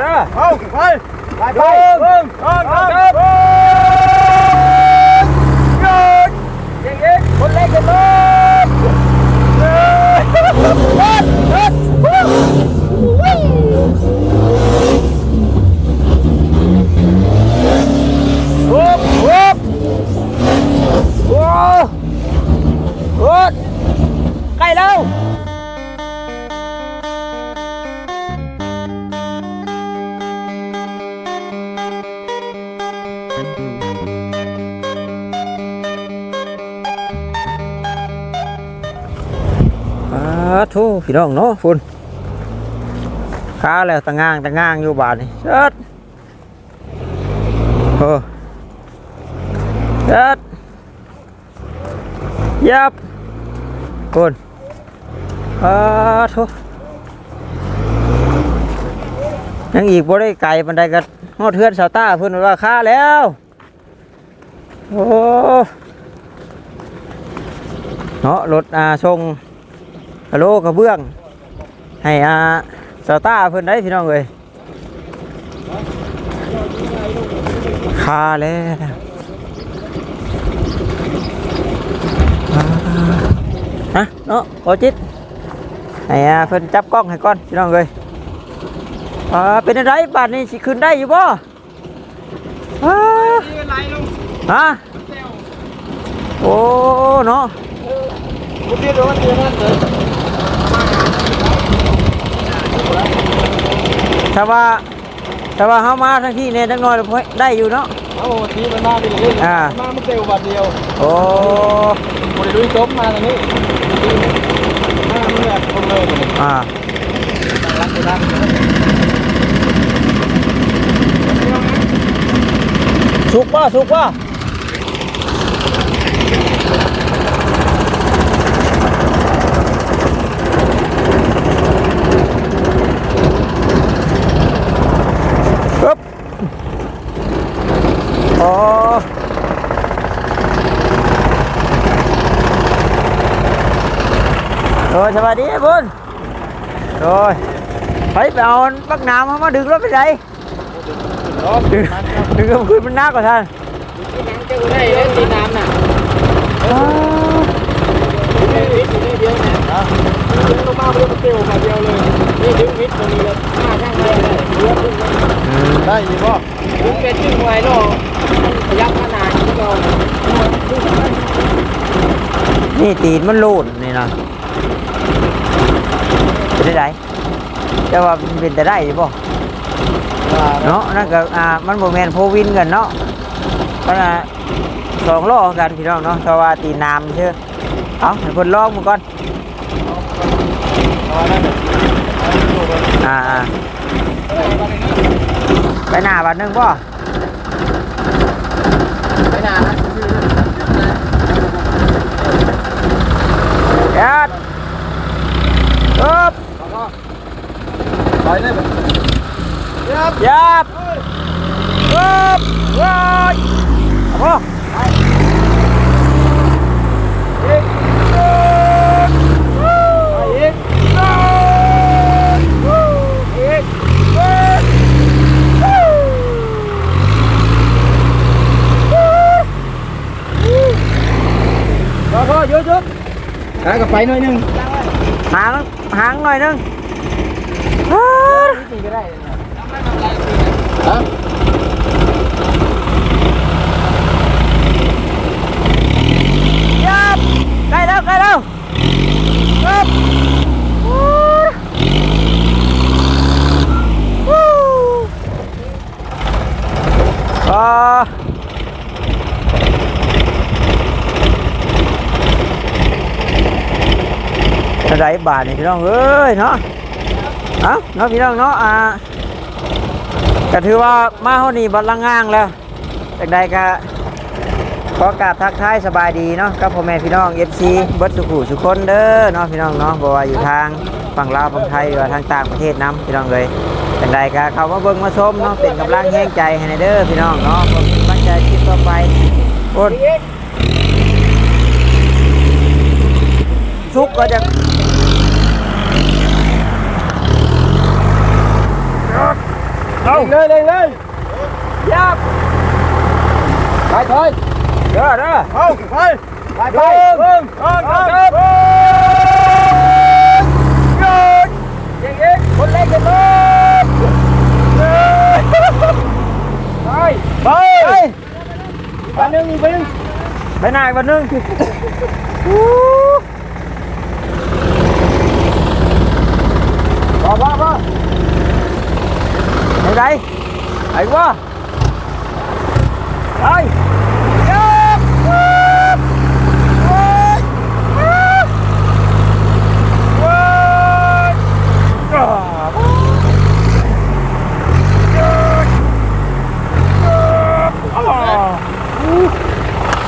เด้อเอาไปไปไปเบิ่งเบิ่งเบิ่งเบิ่งหยุดเก่งๆคนเล็กกันเลยเฮ้ยเฮ้ยเฮ้ยวุบวุบโอ้โหใกล้แล้ว อ่าทูพี่น้องเนาะฝุ่นค้าแล้วตะงางตะงางอยู่บาทนี่เชิดโอ้เชิดยับคุณอ่าทูยังอีกบ่ได้ไก่ปันใดก็ฮอดเทือนสาวต้าเพิ่นว่าค้าแล้วโอ้เนาะรถอาส่ง ฮัลโหลกระเบื้อง ให้อาสาต้าเพิ่นได้พี่น้องเอ้ยคาแล้วฮะเนาะโอจิตให้อาเพิ่นจับกล้องให้ก่อนพี่น้องเอ้ยอ่าเป็นอะไรบาดนี้สิขึ้นได้อยู่บ่อ่าฮะโอ้เนาะกูตีโดนตีนั่นเลย ถ้าว่าถ้าว่าเฮามาทั้งที่เนี่ยจังน้อยเราได้อยู่เนาะ เอาทีมันมาไปเลยอ่า มามันเร็วบัดเดียวโอ้บริลุยจบมาตรงนี้มามันแบบลงเลยอ่ารักไปรักสุกป่ะสุกป่ะปึ๊บอ๋อโอ้ย สวัสดีบุญโอ้ยไปไปเอาปักน้ำมามาดึงรถไปไหนดึงดึงก็ขึ้นมันหนักกว่าท่านเจ้าได้เล่นตีน้ำน่ะเล่นวิทย์อยู่นี่เดียวนะดึงลงมาเพื่อเตียวมาเดียวเลยนี่ดึงวิทย์ตรงนี้เลยห้าช่างเลยเลี้ยงขึ้นได้ยินป่ะดึงเป็นดึงไว้เนาะพยักขนาดนี้เรานี่ตีนมันลูนนี่นะเป็น ได้ไดแต่ว่ามันเป็นแต่ได้อยู่บ่เนาะนั่นก็อ่ามันบ่แม่นโพวินกันเนาะก็น่ะสองล้อกันพี่น้องเนาะเพราะว่าตีนน้ำเชื่อเอาให้เพิ่นลองมึงก่อนอ่าอ่าไปหน้าบัดหนึงบ่ ไม่นานนะ ยัดปึ๊บ ไปเลยยับ ยับปึ๊บว้ายเอาพอ อีก พอพอเยอะเยอะ หากับไปหน่อยนึงหางหางหน่อยนึงนี่ก็ได้ฮะยับใกล้แล้วใกล้แล้วยับอ่าอะ ไรบาทนี่พี่น้องเอ้ยเนาะเอ้าเนาะพี่น้องเนาะอ่าก็ถือว่ามาเฮานี่บัดละง่างแล้วจากใดก็ขอกราบทักทายสบายดีเนาะกับพ่อแม่พี่น้อง FC เบิดสุขุสุคนเด้อเนาะพี่น้องเนาะบ่ว่าอยู่ทางฝั่งลาวฝั่งไทยหรือว่าทางต่างประเทศนํพี่น้องเลยจังใดก็เข้ามาเบิ่งมาชมเนาะเป็นกำลังแห่งใจให้ในเด้อพี่น้องเนาะผมเป็นกำลังใจคลิปต่อไปโอนทุกข์ก็จะ เอาเลยเลยเลยยับไปถอยเด้อเด้อเอาไปไปไปเ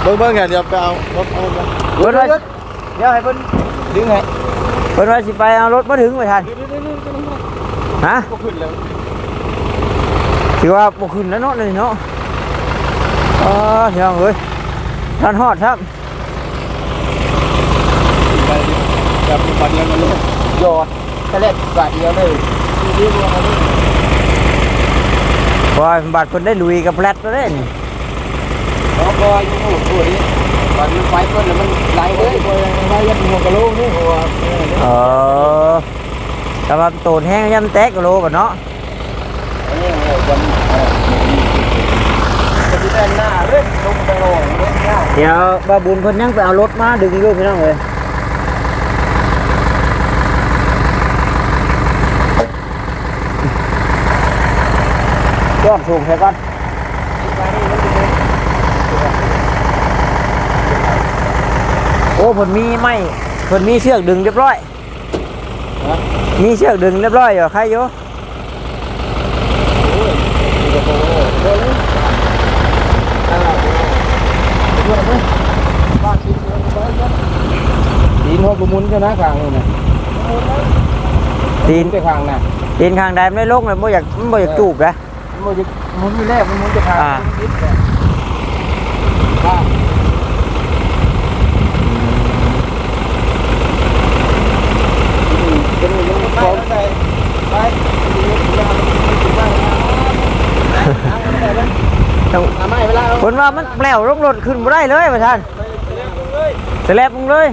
บิ่งเบิ่งเบิ่งเบิ่งหยุดยิงยิงคนเล็กกันเล ไปว่าบุกหินด้านนอว่าบ่ขึ้นแล้วเนาะนี่เนาะอ๋อเดี๋ยวเอ้ยท่านฮอดครับแบบปาเดียวกันเลยยอดทะเลบาเดียวเลยบอยบัดเพิ่นได้ลุยกับแรดแล้วเด้นี่แล้วก็อยู่นู่นตัวนี้ตอนนี้ไฟเพิ่นแล้วมันไหลเลยไหลยันหัวกะโหลกนี่หัวเออแต่ว่าโตนแห้งย่ำแตกกะโลก่อนเนาะอันนี้เออยังเออจะที่ด้านหน้าเล่นลงกะ เดี๋ยวบาบุญเพิ่นยังไปเอารถมาดึงอยู่พี่น้องเอ้ยยอดสูงใช่ก่อนโอ้เพิ่นมีไม้เพิ่นมีเชือกดึงเรียบร้อย มีเชือกดึงเรียบร้อยอยู่ใครอยู่ ด้วยไหมบ้านหัวกระมุนใช่ไหมข้างนี่นะตีนไปข้างน่ะตีนข้างใดไม่ลงเลยไม่อยากไม่อยากจูบนะมันจะมุนอยู่แรกมันมุนจะข้างอ่านิดแต่ข้างเป็นมันของไปไป ต้อง ทำไมเวลาเอา ค นว่ามันแปลวลงรถขึ้นบ่ได้เลยประธานสแลบลงเลย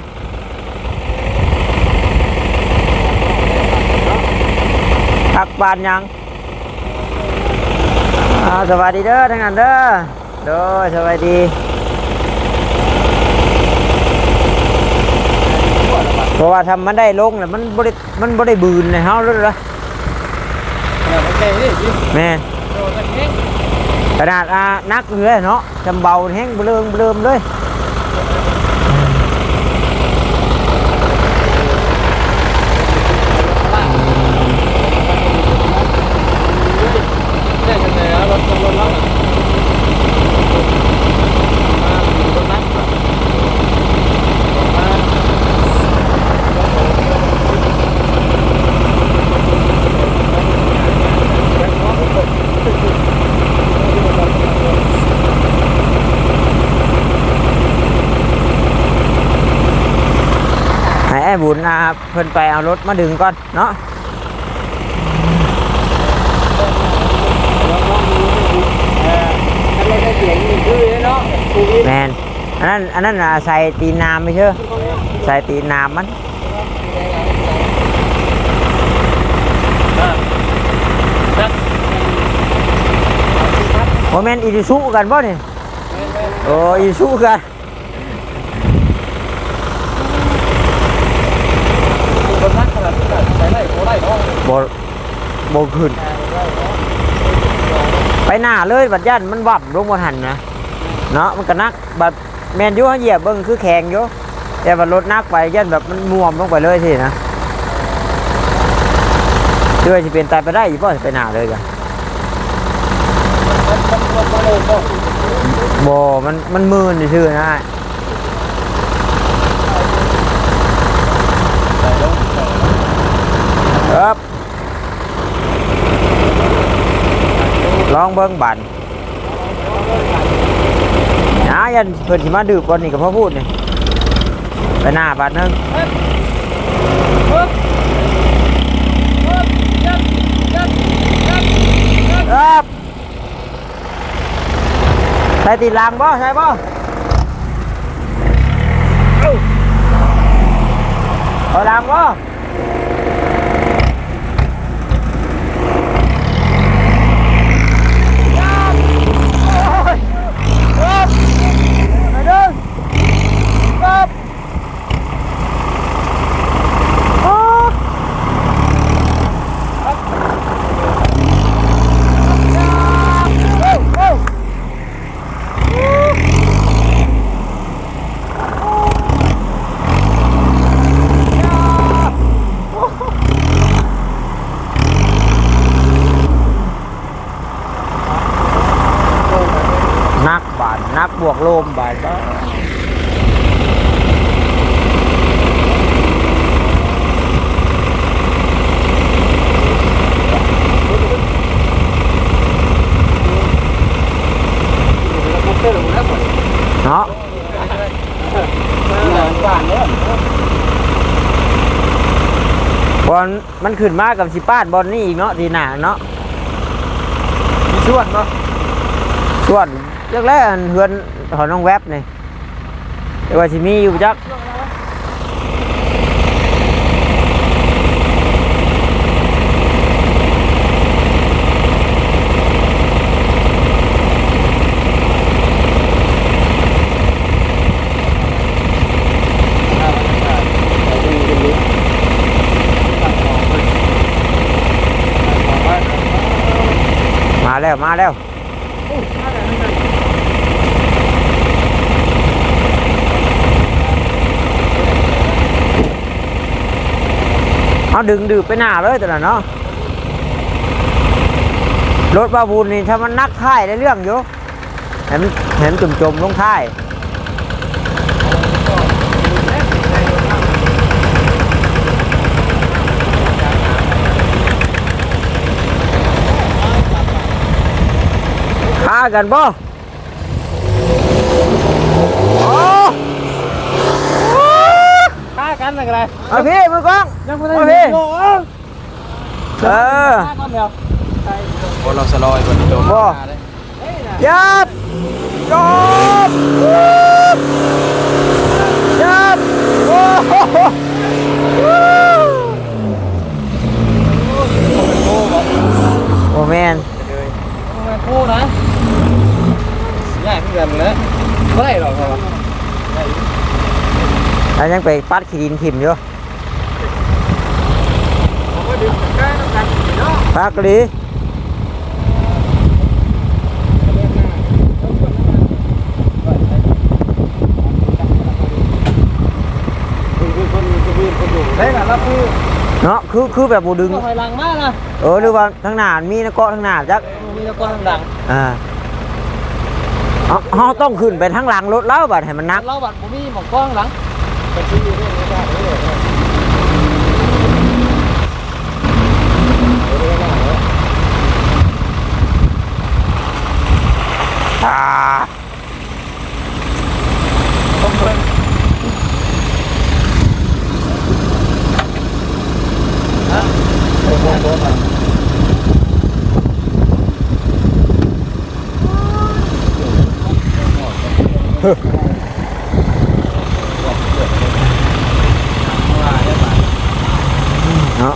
พักบานยังอ่าสวัสดีเด้อทั้งนั้นเด้อโดยสวัสดีเพราะว่าทำมันได้ลงแล้วมันบ่ได้มันบ่ได้บืนในเฮาเลยละโอเคนี่แม่น ขนาดอ่านักเหือเนาะจำเบาแห้งเบลิงเบลิมเลย ได้กันเลยรถรถรถรถรถนั้น ให้ไอ้บุญอ่าเพิ่นไปเอารถมาดึงก่อนเนาะถ้าเราได้เสียงนี่คือเนาะแมนอันนั้นอันนั้นน่ะใส่ตีนน้ำไม่เชื่อใส่ตีนน้ำมันโมเมนอีดิซุกันป่ะนี่โอ้อีดิซุกัน รถนักขนาดนี้ใส่ได้โอ้ได้เนาะ โบโบขึ้น ไปหน้าเลยบัดยันมันวับลงบนหันนะเนาะมันก็นักบัดแมนยูเขาเหยียบเบิ้งคือแข็งอยู่แต่บัดรถนักไปยันแบบมันม่วมลงไปเลยสินะด้วยสิเป็นตายไปได้อีกป่ะไปหน้าเลยกันมันมันมันมันมืนชื่อนะ ลองเบิ้งบันนะยันเพิ่ที่มาดื่มบอนนี่กับพ่อพูดนี่ไปหน้าบันนึงครับใส่ตีลางบ่ใช่บ่เอาลางบ่ บวกโลมบาทบ่เนาะบอลมันขึ้นมากับสิป้านบอลนี่อีกเนาะทีหน้าเนาะมีชวนเนาะส่วน เรื่องแรกอันเฮือนหอน้องแวบนี่แต่ว่าสิมีอยู่จักมาแล้ว มาแล้ว เอาดึงดืบไปหน้าเลยแต่ละเนาะรถบาบูนนี่ถ้ามันนักท้ายได้เรื่องอยู่เห็นเห็นจุ่มจมลงท้ายฆ่ากันบ่โอ้ ฆ่า กันอะไรเอาพี่มือกล้องยังไม่เอาได้พี่โอ้เออฆ่ากันเดียวบอลเราสลอยคนโดนบ่ยับจบยับโอ้โหโอ้แมนมาคู่นะง่ายเพื่อนเลยไม่ได้หรอกครับ แล้วยังไปปัดขีดินถิ่มอยู่ผมก็ดึงใกล้ต้องกันเนาะปักลีได้กันแล้วคือเนาะคือคือแบบบูดึงถอยหลังมากนะเออหรือว่าทางหน้ามีนะเกาะทางหน้าจักมีตะกอนดังอ่าเอาเราต้องขึ้นไปทางหลังรถแล้วบัดให้มันนักเล่าบัตรผมมีหมอกกล้องหลัง เป็นที่อยู่ด้วยนะครับ อ่า เนาะ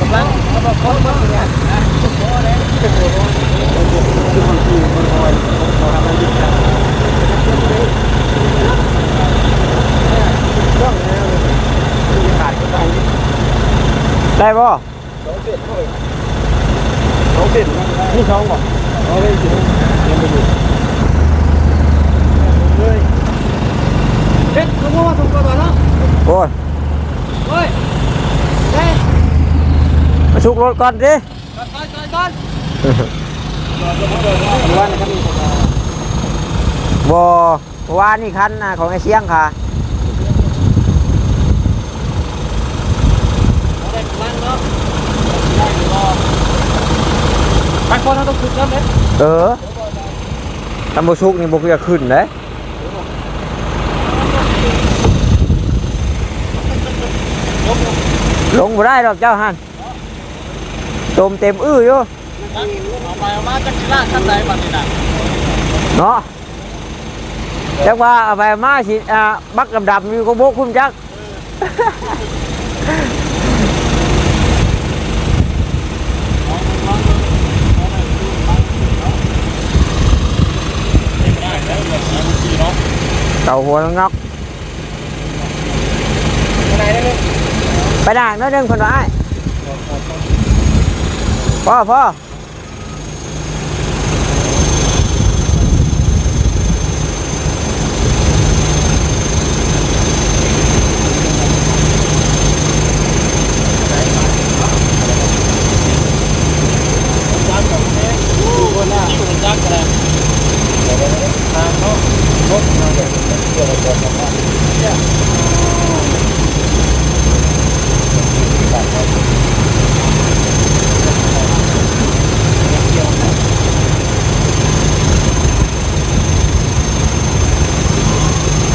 กำลังเขาบอกเขาบอกเนี่ย ได้ป่ะสองสิบนี่สองบอกเอาเลยสิยังไปอยู่เลยเฮ็ดเขาบอกว่าถูกกว่าเนาะโอ้ยเฮ้ยเฮ้ยมาชุกรถก่อนดิก่อนก่อนก่อนก่อนว่านะครับมีบอว่านี่คันของไอ้เชียงค่ะ ได้บ้านเนาะไป คนเราต้องฝึกแล้วเนี่ยเออตำบชุกนี่บุกจะขึ้นเลยลลงบ่ได้ดอกเจ้าหันตมเต็มอื้ออยู่เอาไปเอามาจักรลาดขั้นใดบัดนี้นะเนาะจักว่าเอาไปมาสิอ่าบักดำๆอยู่ก็บกคุ้มจัก เต่าหัวงอกไหนได้เลยไปด่างน้อยหนึงคนร้ายพ่อพ่อ จักกับแม่ดูคนน่ะอยู่จักกันทางเนาะรถเนาะเดี๋ยวเดี๋ยวเราจะทำว่า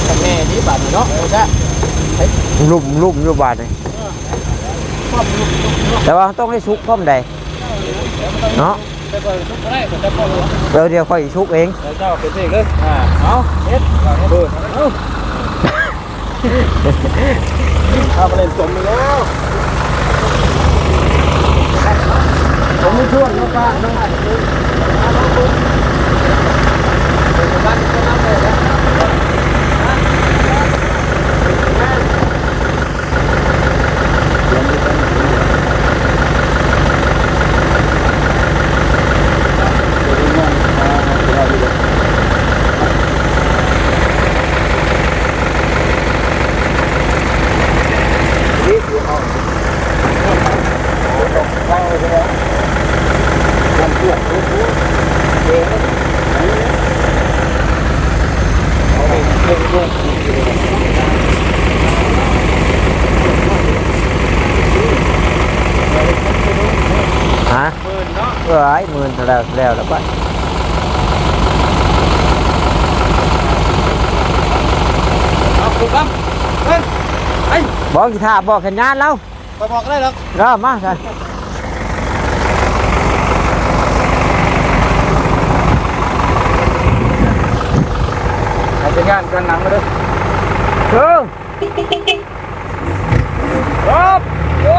กับแม่นี่บาดนี่เนาะเอาจ้ะ ลุ่มอยู่บาดเลยแต่ว่าต้องให้ชุกพร้อมใดเนาะเราเดี๋ยวเดี๋ยวค่อยชุกเองเจ้าเป็นเด็กเลยอ่าเอาเฮ็ดเปิดเอาเอาไปเล่นสมแล้วผมไม่ช่วนน้องป้าน้องบ้านก็นั่งเลยนะ ฮะ หมื่ นเนาะเออไอ้หมื่นแล้วแล้วแล้วไปเอาคุณครับเฮ้ยไอ้ บอกกีตาร์บอกขันยานแล้ว ไปบอกได้หรอก เริ่มมาใส่ อาจจะงานกันหนังมาด้วย เชิง ครับโย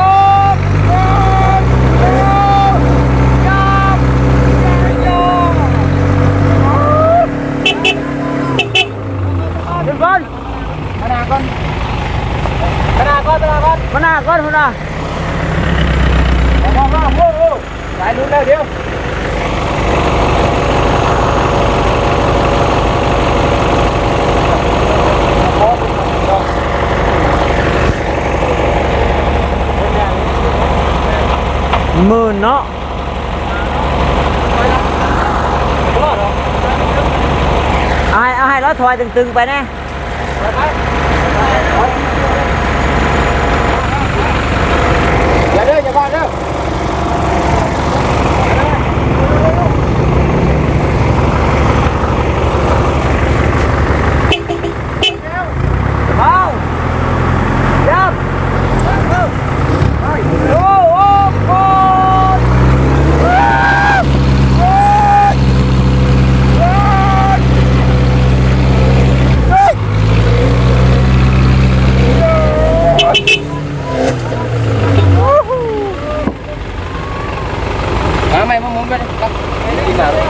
กโยกโยกจับโยก ถึงก่อน ขนาดก่อน ขนาดก่อนขนาดก่อนมาหน้าก่อนพุ่นน่ะมองว่าโอ้โหสายลุ้นแล้วเดี๋ยว หมื่นเนาะเอาให้เอาให้รถถอยตึงๆไปแน่ อย่าเด้ออย่าบ้าเด้อ เอายับโอ้โอ้โอ้ มาใหม่มาหมุนไปครับไม่ดีกว่าเลย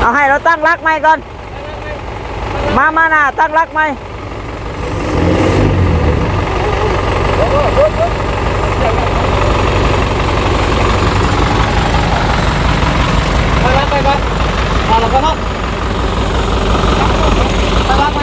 เอาให้ เราตั้งรักไหมก่อนมามาหน้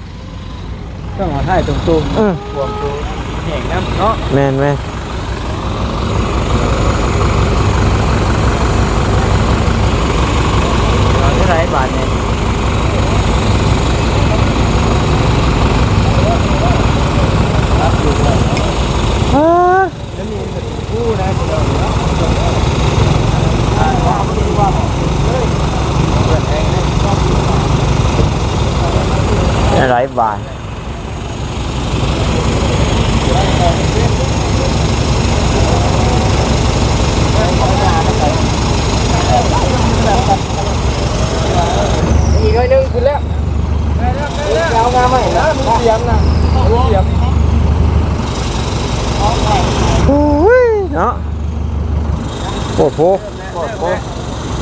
ไปก่อนมาแล้วก็เนาะมารับไปประมาณนั้นเราบอกอันหักไปแท้เลยเนาะต้องเอาให้ตุ้มอืมๆรวมตัวแห่งน้ำเนาะแม่นแม่นเราเท่าไหรบาทเนี่ยเอ้อจะมีผู้นะเดี๋ยวเนาะอ่าว่าไม่ได้ว่าบอกเฮ้ยเปิดเองนะชอบอยู่ได้หลายบาท อีกหน่อยหนึงขึ้นแล้วยาวงามไหมนะมีเสียงนะมีเสียงโอ้ยเนาะโอ้โห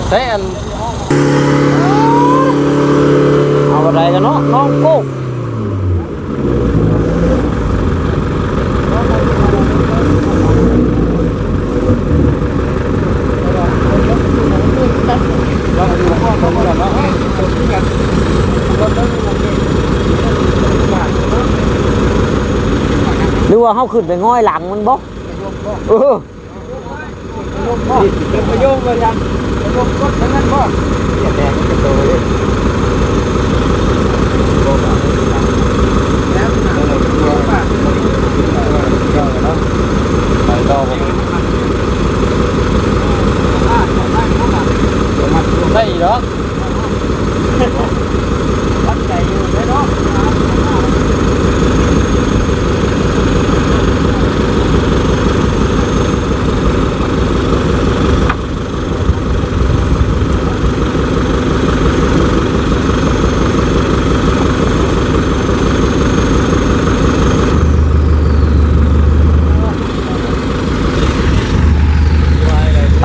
ใช้อันเอาอะไรกันเนาะน้องโก้ เรามาดูข้อมูลกันเนาะตัวที่กันรถต้องมีวงเงินหรือว่าเขาขึ้นไปง่อยหลังมันบ่เออเป็นประโยชน์เลยยังประโยชน์ก็ทั้งนั้นก็เสียแดงเป็นตัวเลยไปต่อได้อีกเรอวัดใจอยู่ไหมเนาะ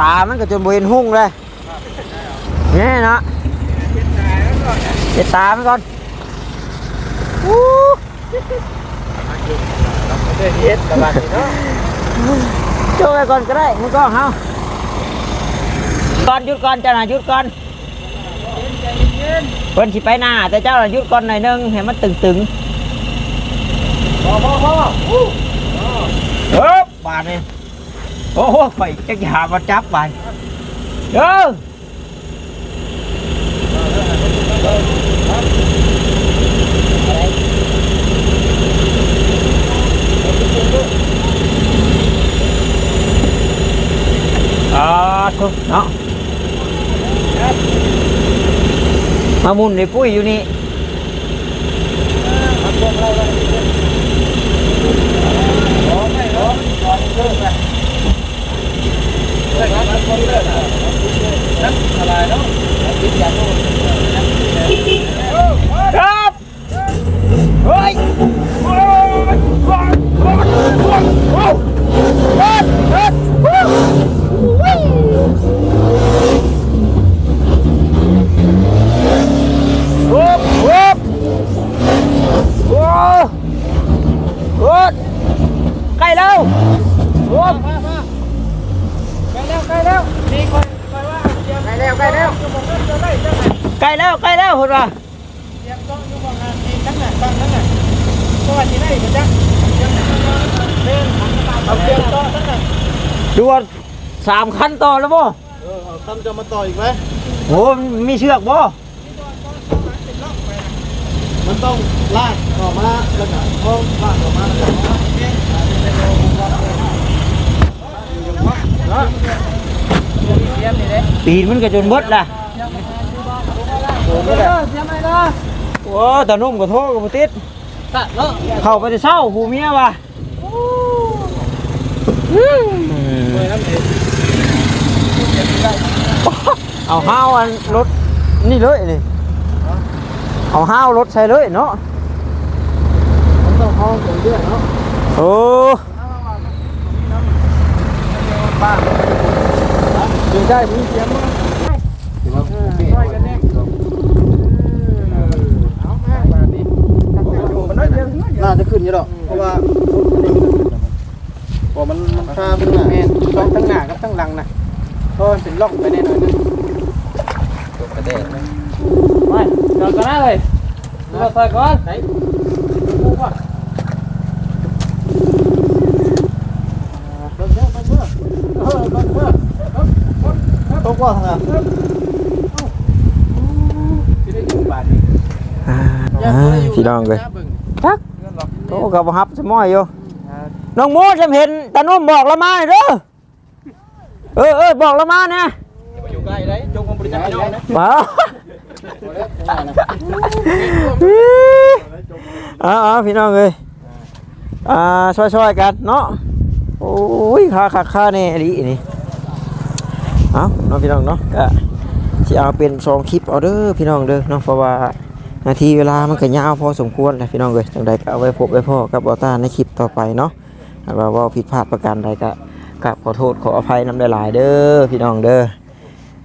ตามันก็จนบ่เห็นหุ่งเลย นี่เนาะเจ็ดตามันก่อนอู้เฮ็ดตลาดนี่เนาะช่วยก่อนก็ได้มึงก็เฮาก่อนหยุดก่อนเจ้าน่ะหยุดก่อนเพิ่นสิไปหน้าแต่เจ้าน่ะหยุดก่อนหน่อยนึงให้มันตึงพอพอพอเฮ้บาดนี่โอ้โหไปจักหามาจับบาดเออ อ่าทุกเนาะมามุนในปุ้ยอยู่นี่อะไรเนาะครับเฮ้ยวุบวุบโอ้โหใก ล้แล้วใกล้แล้วใกล้แล้วนี่คอยคอยว่าใกล้แล้วใกล้แล้วชั่วโมงนั้นจะได้จังไหนใกล้แล้วใกล้แล้วคุณว่าเตรียมต้องชั่วโมงงานนี่ไหนฟังจังไหนสวัสดีได้ปะจ๊ะจังไหนเล่นเอาเตรียมต่อจังไหนดูว่าสามขั้นต่อแล้วบ่เออเอาคำจะมาต่ออีกไหมโหมีเชือกบ่มันต้องลากออกมาแล้วก็เอาลากออกมาแล้วก็เตรียนะปีนมันก็จนบดล่ะ โอ้ไม่ได้เตรียมไม่ได้โอ้ตานุ่มก็โทษกับติดตัดเนาะเข้าไปจะเศร้าผู้เมียว่ะเลยน้ำเอ็นเอาห้าวอันรถนี่เลยนี่เอาห้าวรถใส่เลยเนาะมันต้องห้องตรงเรื่องเนาะโอ้ป้าดูได้มีเตรียมมั้งช่วยกันแน่เอาแม่แบบนี้มันได้เยอะ น่าจะขึ้นอยู่หรอกเพราะว่าพอมันมันคาเป็นหน้าแม่ล็อกทั้งหน้ากับทั้งหลังนะเพราะมันเป็นล็อกไปแน่นอนนึงกระเด็นไปจอดกันนะเลยรถไฟก่อนไหนกูก่อนเบิ่งเด้อเบิ่งเด้อเออเบิ่งเด้อตกว่าทางนั้นสิได้อยู่บ้านนี่อ่าอ่าพี่น้องเลยทัก โตกับบ่ฮับสมอยอยู่น้องโมจำเห็นตานุ่มบอกละมาหน่อยเด้อเออเออบอกละมาเนี่ยอยู่ใกล้ได้จงความบริจาคให้น้องนะมาเอ๋อาพี่น้องเลยอ่าช่วยๆกันเนาะโอ้ยค่าค่าค่าเนี่ยดีนี่เอาเนาะพี่น้องเนาะก็สิเอาเป็นสองคลิปเอาเด้อพี่น้องเด้อเนาะเพราะว่า นาทีเวลามันก็ยาวพอสมควรเลยพี่น้องเลยจังใดก็เอาไว้พบไว้พ่อกับบอต้าในคลิปต่อไปเนาะว่าเว่าผิดพลาดประการใดก็กราบขอโทษขออภัยน้ำหลายเด้อพี่น้องเด้อ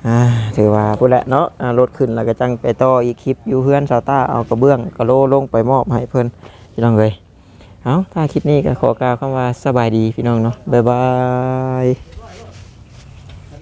อ่ถือว่าพูดแหละเนาะรถขึ้นแล้วก็จังไปต่ออีกคลิปอยู่เฮือนซาต้าเอากระเบื้องกระโลลงไปมอบให้เพิ่อนพี่น้องเลยเอาถ้าคลิปนี้ก็ขอกล่าวคำว่าสบายดีพี่น้องเนาะบ๊ายบาย